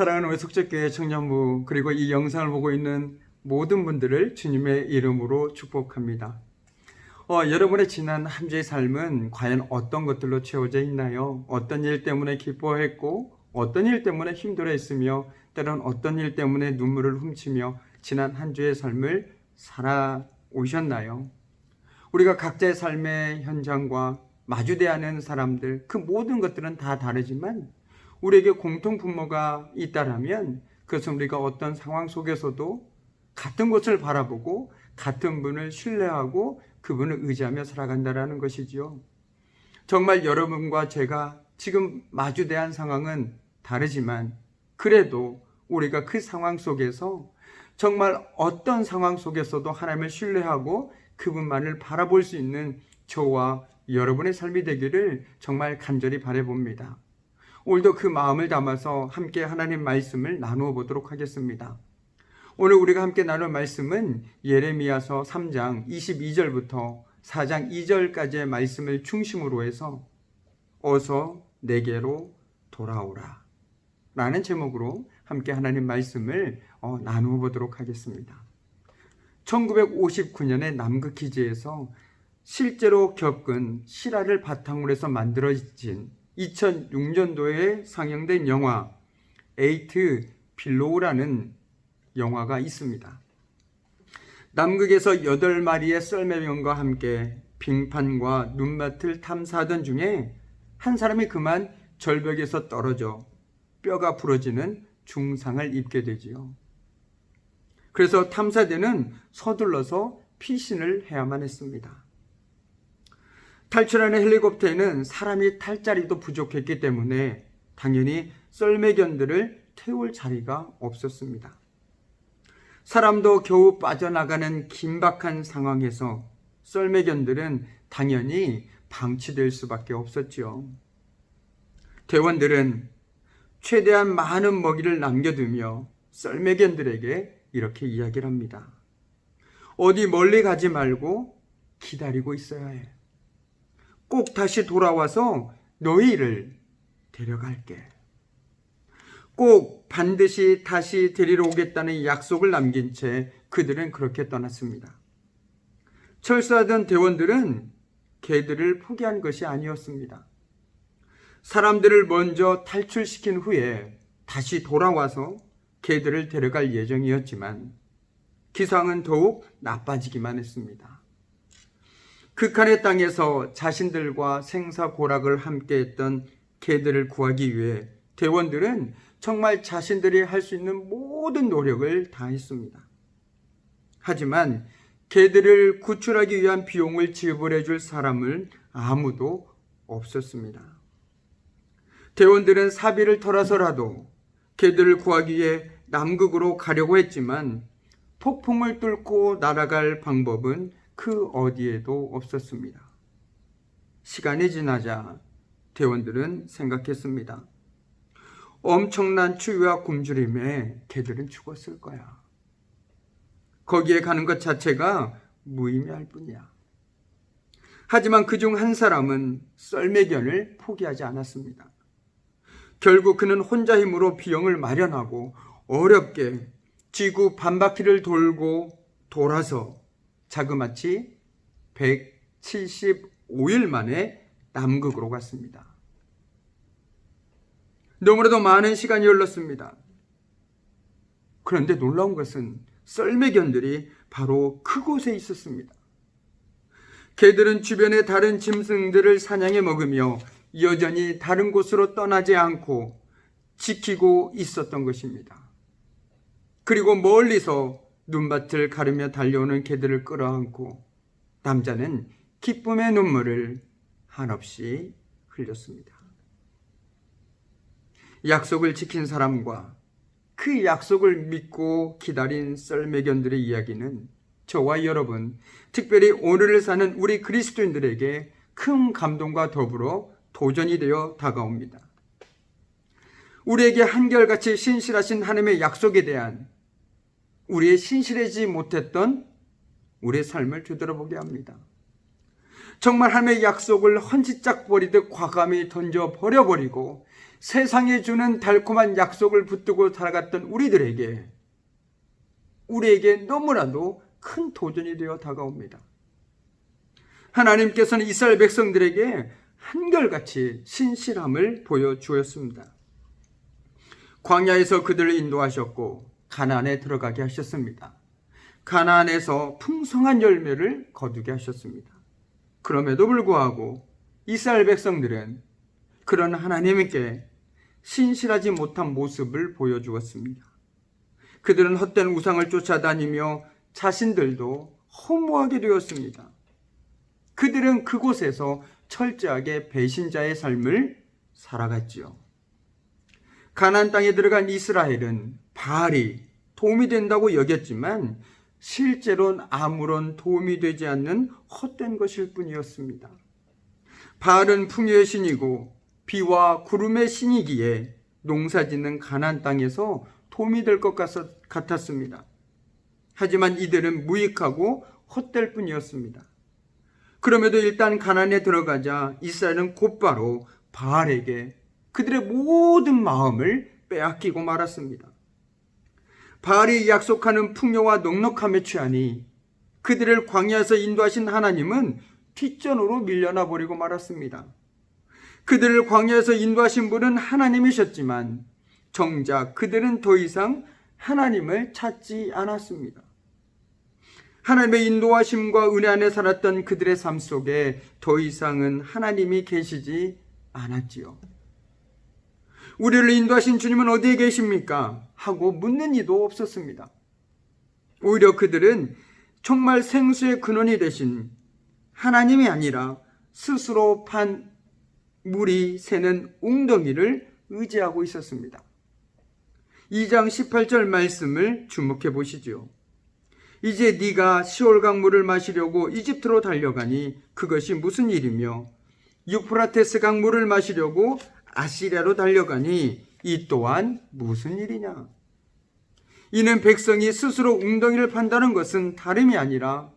사랑하는 외숙제교회 청년부 그리고 이 영상을 보고 있는 모든 분들을 주님의 이름으로 축복합니다. 어, 여러분의 지난 한 주의 삶은 과연 어떤 것들로 채워져 있나요? 어떤 일 때문에 기뻐했고 어떤 일 때문에 힘들어했으며 때론 어떤 일 때문에 눈물을 훔치며 지난 한 주의 삶을 살아오셨나요? 우리가 각자의 삶의 현장과 마주대하는 사람들 그 모든 것들은 다 다르지만 우리에게 공통 분모가 있다라면 그것은 우리가 어떤 상황 속에서도 같은 곳을 바라보고 같은 분을 신뢰하고 그분을 의지하며 살아간다라는 것이지요. 정말 여러분과 제가 지금 마주대한 상황은 다르지만 그래도 우리가 그 상황 속에서 정말 어떤 상황 속에서도 하나님을 신뢰하고 그분만을 바라볼 수 있는 저와 여러분의 삶이 되기를 정말 간절히 바라봅니다. 오늘도 그 마음을 담아서 함께 하나님 말씀을 나누어 보도록 하겠습니다. 오늘 우리가 함께 나눌 말씀은 예레미야서 3장 22절부터 4장 2절까지의 말씀을 중심으로 해서 어서 내게로 돌아오라 라는 제목으로 함께 하나님 말씀을 어, 나누어 보도록 하겠습니다. 1959년에 남극 기지에서 실제로 겪은 실화를 바탕으로 해서 만들어진 2006년도에 상영된 영화 에이트 빌로우라는 영화가 있습니다. 남극에서 8마리의 썰매병과 함께 빙판과 눈밭을 탐사하던 중에 한 사람이 그만 절벽에서 떨어져 뼈가 부러지는 중상을 입게 되지요. 그래서 탐사대는 서둘러서 피신을 해야만 했습니다. 탈출하는 헬리콥터에는 사람이 탈 자리도 부족했기 때문에 당연히 썰매견들을 태울 자리가 없었습니다. 사람도 겨우 빠져나가는 긴박한 상황에서 썰매견들은 당연히 방치될 수밖에 없었지요. 대원들은 최대한 많은 먹이를 남겨두며 썰매견들에게 이렇게 이야기를 합니다. 어디 멀리 가지 말고 기다리고 있어야 해. 꼭 다시 돌아와서 너희를 데려갈게. 꼭 반드시 다시 데리러 오겠다는 약속을 남긴 채 그들은 그렇게 떠났습니다. 철수하던 대원들은 개들을 포기한 것이 아니었습니다. 사람들을 먼저 탈출시킨 후에 다시 돌아와서 개들을 데려갈 예정이었지만 기상은 더욱 나빠지기만 했습니다. 극한의 땅에서 자신들과 생사고락을 함께했던 개들을 구하기 위해 대원들은 정말 자신들이 할 수 있는 모든 노력을 다했습니다. 하지만 개들을 구출하기 위한 비용을 지불해 줄 사람은 아무도 없었습니다. 대원들은 사비를 털어서라도 개들을 구하기 위해 남극으로 가려고 했지만 폭풍을 뚫고 날아갈 방법은 그 어디에도 없었습니다. 시간이 지나자 대원들은 생각했습니다. 엄청난 추위와 굶주림에 개들은 죽었을 거야. 거기에 가는 것 자체가 무의미할 뿐이야. 하지만 그 중 한 사람은 썰매견을 포기하지 않았습니다. 결국 그는 혼자 힘으로 비용을 마련하고 어렵게 지구 반바퀴를 돌고 돌아서 자그마치 175일 만에 남극으로 갔습니다. 너무나도 많은 시간이 흘렀습니다. 그런데 놀라운 것은 썰매견들이 바로 그곳에 있었습니다. 개들은 주변의 다른 짐승들을 사냥해 먹으며 여전히 다른 곳으로 떠나지 않고 지키고 있었던 것입니다. 그리고 멀리서 눈밭을 가르며 달려오는 개들을 끌어안고 남자는 기쁨의 눈물을 한없이 흘렸습니다. 약속을 지킨 사람과 그 약속을 믿고 기다린 썰매견들의 이야기는 저와 여러분, 특별히 오늘을 사는 우리 그리스도인들에게 큰 감동과 더불어 도전이 되어 다가옵니다. 우리에게 한결같이 신실하신 하나님의 약속에 대한 우리의 신실하지 못했던 우리의 삶을 되돌아보게 합니다. 정말 하나님의 약속을 헌지짝 버리듯 과감히 던져 버려버리고 세상에 주는 달콤한 약속을 붙들고 살아갔던 우리들에게 우리에게 너무나도 큰 도전이 되어 다가옵니다. 하나님께서는 이스라엘 백성들에게 한결같이 신실함을 보여주었습니다. 광야에서 그들을 인도하셨고 가나안에 들어가게 하셨습니다. 가나안에서 풍성한 열매를 거두게 하셨습니다. 그럼에도 불구하고 이스라엘 백성들은 그런 하나님께 신실하지 못한 모습을 보여주었습니다. 그들은 헛된 우상을 쫓아다니며 자신들도 허무하게 되었습니다. 그들은 그곳에서 철저하게 배신자의 삶을 살아갔지요. 가나안 땅에 들어간 이스라엘은 바알이 도움이 된다고 여겼지만 실제로는 아무런 도움이 되지 않는 헛된 것일 뿐이었습니다. 바알은 풍요의 신이고 비와 구름의 신이기에 농사짓는 가나안 땅에서 도움이 될 것 같았습니다. 하지만 이들은 무익하고 헛될 뿐이었습니다. 그럼에도 일단 가난에 들어가자 이스라엘은 곧바로 바알에게 그들의 모든 마음을 빼앗기고 말았습니다. 바알이 약속하는 풍요와 넉넉함에 취하니 그들을 광야에서 인도하신 하나님은 뒷전으로 밀려나 버리고 말았습니다. 그들을 광야에서 인도하신 분은 하나님이셨지만 정작 그들은 더 이상 하나님을 찾지 않았습니다. 하나님의 인도하심과 은혜 안에 살았던 그들의 삶 속에 더 이상은 하나님이 계시지 않았지요. 우리를 인도하신 주님은 어디에 계십니까? 하고 묻는 이도 없었습니다. 오히려 그들은 정말 생수의 근원이 되신 하나님이 아니라 스스로 판 물이 새는 웅덩이를 의지하고 있었습니다. 2장 18절 말씀을 주목해 보시죠. 이제 네가 시올 강물을 마시려고 이집트로 달려가니 그것이 무슨 일이며 유프라테스 강물을 마시려고 아시리아로 달려가니 이 또한 무슨 일이냐? 이는 백성이 스스로 웅덩이를 판다는 것은 다름이 아니라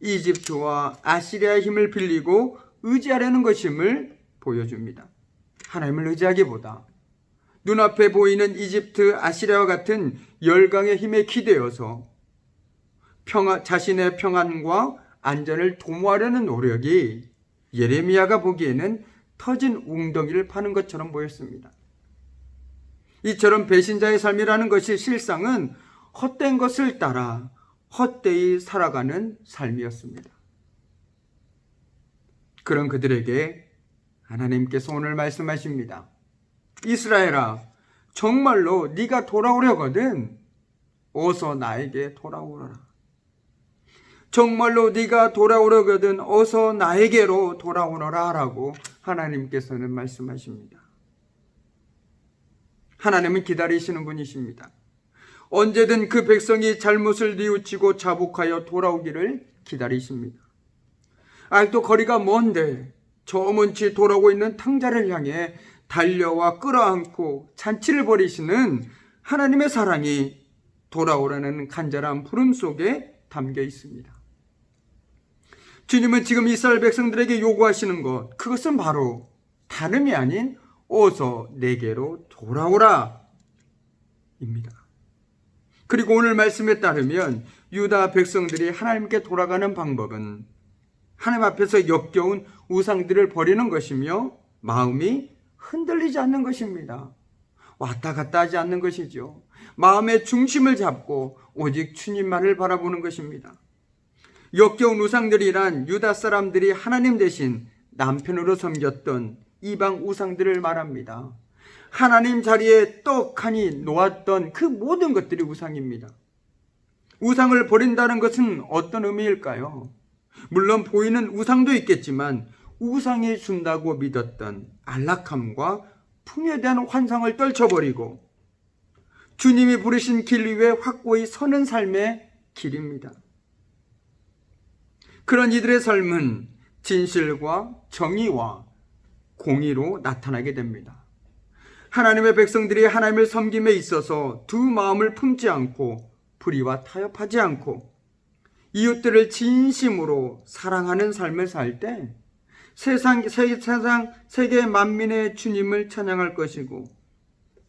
이집트와 아시리아의 힘을 빌리고 의지하려는 것임을 보여줍니다. 하나님을 의지하기보다 눈앞에 보이는 이집트, 아시리아와 같은 열강의 힘에 기대어서 평화, 자신의 평안과 안전을 도모하려는 노력이 예레미야가 보기에는 터진 웅덩이를 파는 것처럼 보였습니다. 이처럼 배신자의 삶이라는 것이 실상은 헛된 것을 따라 헛되이 살아가는 삶이었습니다. 그런 그들에게 하나님께서 오늘 말씀하십니다. 이스라엘아, 정말로 네가 돌아오려거든 어서 나에게 돌아오라. 정말로 네가 돌아오려거든 어서 나에게로 돌아오너라라고 하나님께서는 말씀하십니다. 하나님은 기다리시는 분이십니다. 언제든 그 백성이 잘못을 뉘우치고 자복하여 돌아오기를 기다리십니다. 아직도 거리가 먼데 저 먼치 돌아오고 있는 탕자를 향해 달려와 끌어안고 잔치를 벌이시는 하나님의 사랑이 돌아오라는 간절한 부름 속에 담겨 있습니다. 주님은 지금 이스라엘 백성들에게 요구하시는 것, 그것은 바로 다름이 아닌 어서 내게로 돌아오라 입니다. 그리고 오늘 말씀에 따르면 유다 백성들이 하나님께 돌아가는 방법은 하나님 앞에서 역겨운 우상들을 버리는 것이며 마음이 흔들리지 않는 것입니다. 왔다 갔다 하지 않는 것이죠. 마음의 중심을 잡고 오직 주님만을 바라보는 것입니다. 역겨운 우상들이란 유다 사람들이 하나님 대신 남편으로 섬겼던 이방 우상들을 말합니다. 하나님 자리에 떡하니 놓았던 그 모든 것들이 우상입니다. 우상을 버린다는 것은 어떤 의미일까요? 물론 보이는 우상도 있겠지만 우상이 준다고 믿었던 안락함과 풍요에 대한 환상을 떨쳐버리고 주님이 부르신 길 위에 확고히 서는 삶의 길입니다. 그런 이들의 삶은 진실과 정의와 공의로 나타나게 됩니다. 하나님의 백성들이 하나님을 섬김에 있어서 두 마음을 품지 않고 불의와 타협하지 않고 이웃들을 진심으로 사랑하는 삶을 살 때 세상, 세, 세상, 세계 만민의 주님을 찬양할 것이고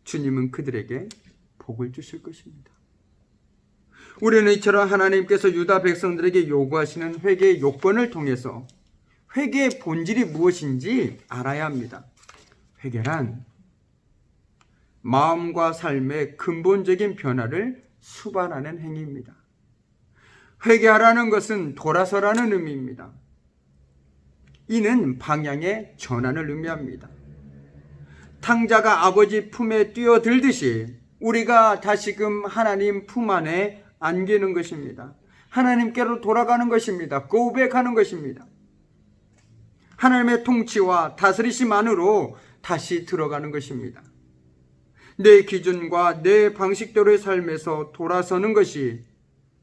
주님은 그들에게 복을 주실 것입니다. 우리는 이처럼 하나님께서 유다 백성들에게 요구하시는 회개의 요건을 통해서 회개의 본질이 무엇인지 알아야 합니다. 회개란 마음과 삶의 근본적인 변화를 수반하는 행위입니다. 회개하라는 것은 돌아서라는 의미입니다. 이는 방향의 전환을 의미합니다. 탕자가 아버지 품에 뛰어들듯이 우리가 다시금 하나님 품 안에 안기는 것입니다. 하나님께로 돌아가는 것입니다. 고백하는 것입니다. 하나님의 통치와 다스리심 안으로 다시 들어가는 것입니다. 내 기준과 내 방식대로의 삶에서 돌아서는 것이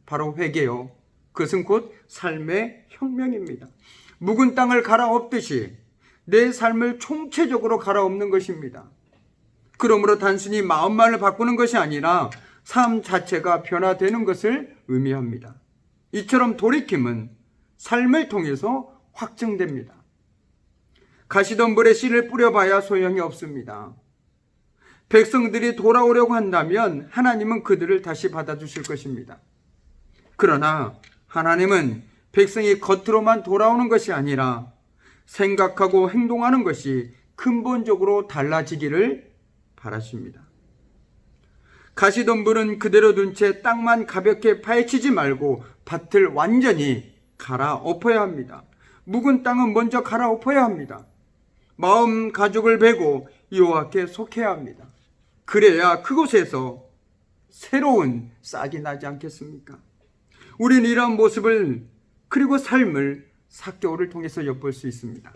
바로 회개요. 그것은 곧 삶의 혁명입니다. 묵은 땅을 갈아엎듯이 내 삶을 총체적으로 갈아엎는 것입니다. 그러므로 단순히 마음만을 바꾸는 것이 아니라 삶 자체가 변화되는 것을 의미합니다. 이처럼 돌이킴은 삶을 통해서 확증됩니다. 가시덤불에 씨를 뿌려봐야 소용이 없습니다. 백성들이 돌아오려고 한다면 하나님은 그들을 다시 받아주실 것입니다. 그러나 하나님은 백성이 겉으로만 돌아오는 것이 아니라 생각하고 행동하는 것이 근본적으로 달라지기를 바라십니다. 가시덤불은 그대로 둔 채 땅만 가볍게 파헤치지 말고 밭을 완전히 갈아엎어야 합니다. 묵은 땅은 먼저 갈아엎어야 합니다. 마음 가죽을 베고 여호와께 속해야 합니다. 그래야 그곳에서 새로운 싹이 나지 않겠습니까? 우리는 이러한 모습을 그리고 삶을 사개오를 통해서 엿볼 수 있습니다.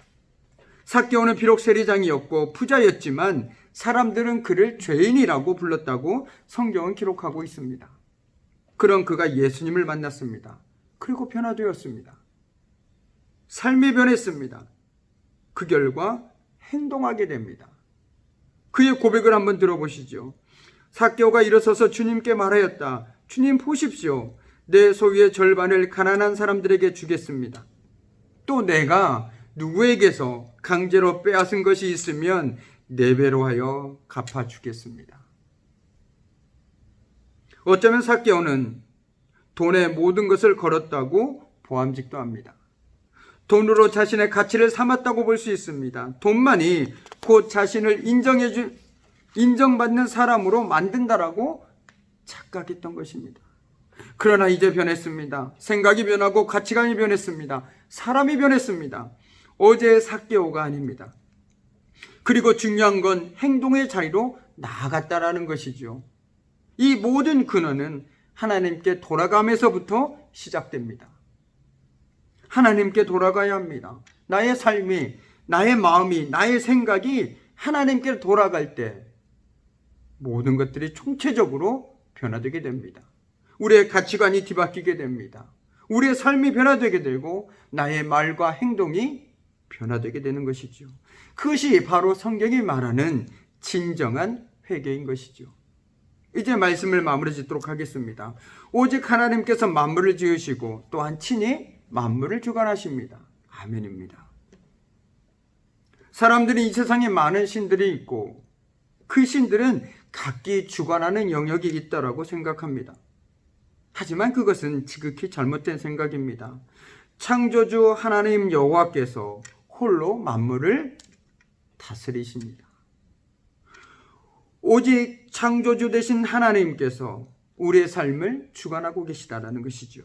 사개오는 비록 세리장이었고 부자였지만 사람들은 그를 죄인이라고 불렀다고 성경은 기록하고 있습니다. 그런 그가 예수님을 만났습니다. 그리고 변화되었습니다. 삶이 변했습니다. 그 결과 행동하게 됩니다. 그의 고백을 한번 들어보시죠. 사개오가 일어서서 주님께 말하였다. 주님 보십시오. 내 소유의 절반을 가난한 사람들에게 주겠습니다. 또 내가 누구에게서 강제로 빼앗은 것이 있으면 네 배로 하여 갚아 주겠습니다. 어쩌면 사개오는 돈의 모든 것을 걸었다고 보암직도 합니다. 돈으로 자신의 가치를 삼았다고 볼 수 있습니다. 돈만이 곧 자신을 인정해 주 인정받는 사람으로 만든다라고 착각했던 것입니다. 그러나 이제 변했습니다. 생각이 변하고 가치관이 변했습니다. 사람이 변했습니다. 어제 사개오가 아닙니다. 그리고 중요한 건 행동의 자리로 나아갔다라는 것이죠. 이 모든 근원은 하나님께 돌아감에서부터 시작됩니다. 하나님께 돌아가야 합니다. 나의 삶이, 나의 마음이, 나의 생각이 하나님께 돌아갈 때 모든 것들이 총체적으로 변화되게 됩니다. 우리의 가치관이 뒤바뀌게 됩니다. 우리의 삶이 변화되게 되고 나의 말과 행동이 변화되게 되는 것이죠. 그것이 바로 성경이 말하는 진정한 회개인 것이죠. 이제 말씀을 마무리 짓도록 하겠습니다. 오직 하나님께서 만물을 지으시고 또한 친히 만물을 주관하십니다. 아멘입니다. 사람들이 이 세상에 많은 신들이 있고 그 신들은 각기 주관하는 영역이 있다라고 생각합니다. 하지만 그것은 지극히 잘못된 생각입니다. 창조주 하나님 여호와께서 홀로 만물을 다스리십니다. 오직 창조주 되신 하나님께서 우리의 삶을 주관하고 계시다라는 것이죠.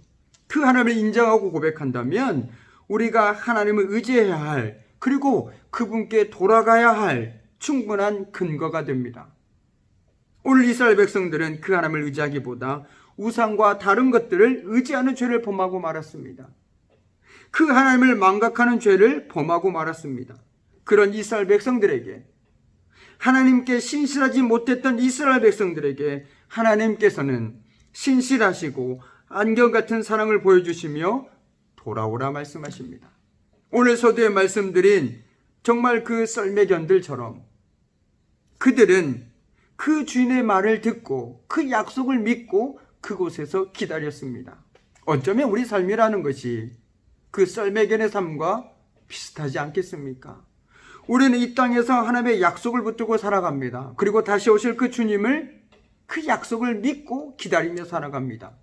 그 하나님을 인정하고 고백한다면 우리가 하나님을 의지해야 할 그리고 그분께 돌아가야 할 충분한 근거가 됩니다. 오늘 이스라엘 백성들은 그 하나님을 의지하기보다 우상과 다른 것들을 의지하는 죄를 범하고 말았습니다. 그 하나님을 망각하는 죄를 범하고 말았습니다. 그런 이스라엘 백성들에게 하나님께 신실하지 못했던 이스라엘 백성들에게 하나님께서는 신실하시고 안경 같은 사랑을 보여주시며 돌아오라 말씀하십니다. 오늘 서두에 말씀드린 정말 그 썰매견들처럼 그들은 그 주인의 말을 듣고 그 약속을 믿고 그곳에서 기다렸습니다. 어쩌면 우리 삶이라는 것이 그 썰매견의 삶과 비슷하지 않겠습니까? 우리는 이 땅에서 하나님의 약속을 붙들고 살아갑니다. 그리고 다시 오실 그 주님을 그 약속을 믿고 기다리며 살아갑니다.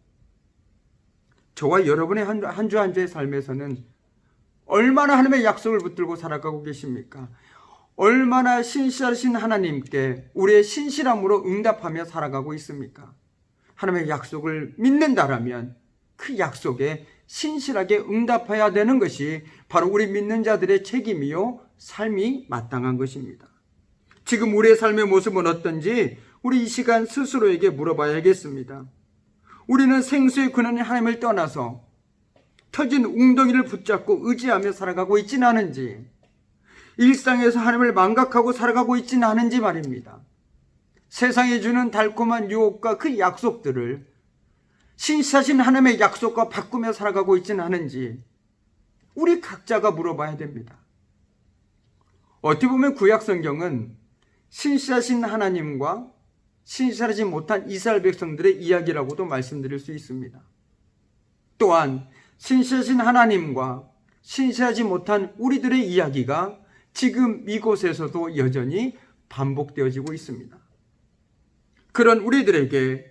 저와 여러분의 한주한 주의 삶에서는 얼마나 하나님의 약속을 붙들고 살아가고 계십니까? 얼마나 신실하신 하나님께 우리의 신실함으로 응답하며 살아가고 있습니까? 하나님의 약속을 믿는다라면 그 약속에 신실하게 응답해야 되는 것이 바로 우리 믿는 자들의 책임이요 삶이 마땅한 것입니다. 지금 우리의 삶의 모습은 어떤지 우리 이 시간 스스로에게 물어봐야겠습니다. 우리는 생수의 근원인 하나님을 떠나서 터진 웅덩이를 붙잡고 의지하며 살아가고 있지는 않은지 일상에서 하나님을 망각하고 살아가고 있지는 않은지 말입니다. 세상이 주는 달콤한 유혹과 그 약속들을 신사신 하나님의 약속과 바꾸며 살아가고 있지는 않은지 우리 각자가 물어봐야 됩니다. 어떻게 보면 구약 성경은 신실하신 하나님과 신실하지 못한 이스라엘 백성들의 이야기라고도 말씀드릴 수 있습니다. 또한 신실하신 하나님과 신실하지 못한 우리들의 이야기가 지금 이곳에서도 여전히 반복되어지고 있습니다. 그런 우리들에게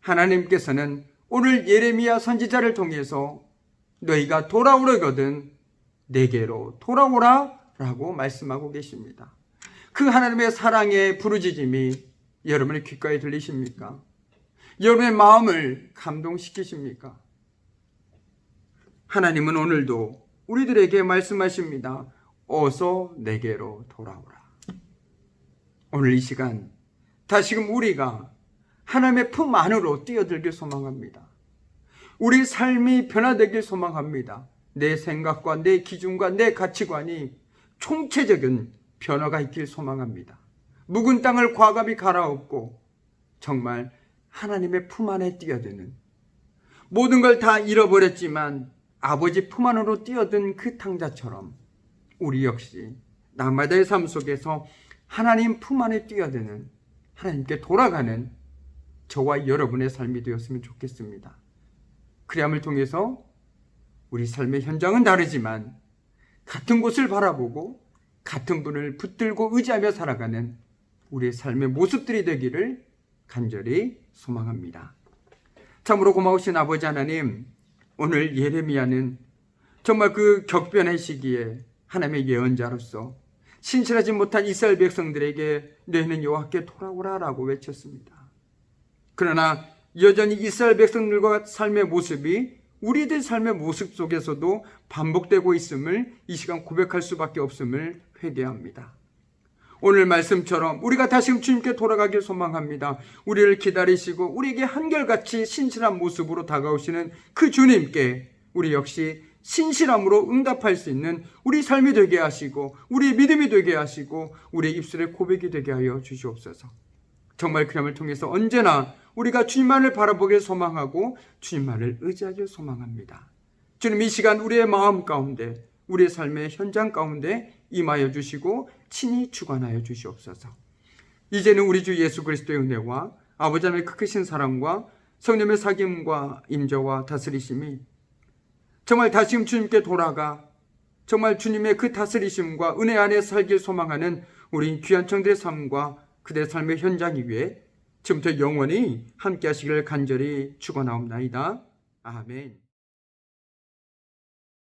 하나님께서는 오늘 예레미야 선지자를 통해서 너희가 돌아오려거든 내게로 돌아오라 라고 말씀하고 계십니다. 그 하나님의 사랑의 부르짖음이 여러분의 귓가에 들리십니까? 여러분의 마음을 감동시키십니까? 하나님은 오늘도 우리들에게 말씀하십니다. 어서 내게로 돌아오라. 오늘 이 시간 다시금 우리가 하나님의 품 안으로 뛰어들길 소망합니다. 우리 삶이 변화되길 소망합니다. 내 생각과 내 기준과 내 가치관이 총체적인 변화가 있길 소망합니다. 묵은 땅을 과감히 갈아엎고 정말 하나님의 품 안에 뛰어드는 모든 걸 다 잃어버렸지만 아버지 품 안으로 뛰어든 그 탕자처럼 우리 역시 날마다의 삶 속에서 하나님 품 안에 뛰어드는 하나님께 돌아가는 저와 여러분의 삶이 되었으면 좋겠습니다. 그리함을 통해서 우리 삶의 현장은 다르지만 같은 곳을 바라보고 같은 분을 붙들고 의지하며 살아가는 우리의 삶의 모습들이 되기를 간절히 소망합니다. 참으로 고마우신 아버지 하나님, 오늘 예레미야는 정말 그 격변의 시기에 하나님의 예언자로서 신실하지 못한 이스라엘 백성들에게 너희는 여호와께 돌아오라라고 외쳤습니다. 그러나 여전히 이스라엘 백성들과 삶의 모습이 우리들 삶의 모습 속에서도 반복되고 있음을 이 시간 고백할 수밖에 없음을 회개합니다. 오늘 말씀처럼 우리가 다시금 주님께 돌아가길 소망합니다. 우리를 기다리시고 우리에게 한결같이 신실한 모습으로 다가오시는 그 주님께 우리 역시 신실함으로 응답할 수 있는 우리 삶이 되게 하시고 우리 믿음이 되게 하시고 우리의 입술의 고백이 되게 하여 주시옵소서. 정말 그람을 통해서 언제나 우리가 주님만을 바라보길 소망하고 주님만을 의지하길 소망합니다. 주님 이 시간 우리의 마음 가운데 우리의 삶의 현장 가운데 임하여 주시고 친히 주관하여 주시옵소서. 이제는 우리 주 예수 그리스도의 은혜와 아버지 하나님의 크신 사랑과 성령의 사귐과 임재와 다스리심이 정말 다시금 주님께 돌아가 정말 주님의 그 다스리심과 은혜 안에 살길 소망하는 우리 귀한 청들의 삶과 그들의 삶의 현장 위에 지금부터 영원히 함께 하시기를 간절히 축원하옵나이다. 아멘.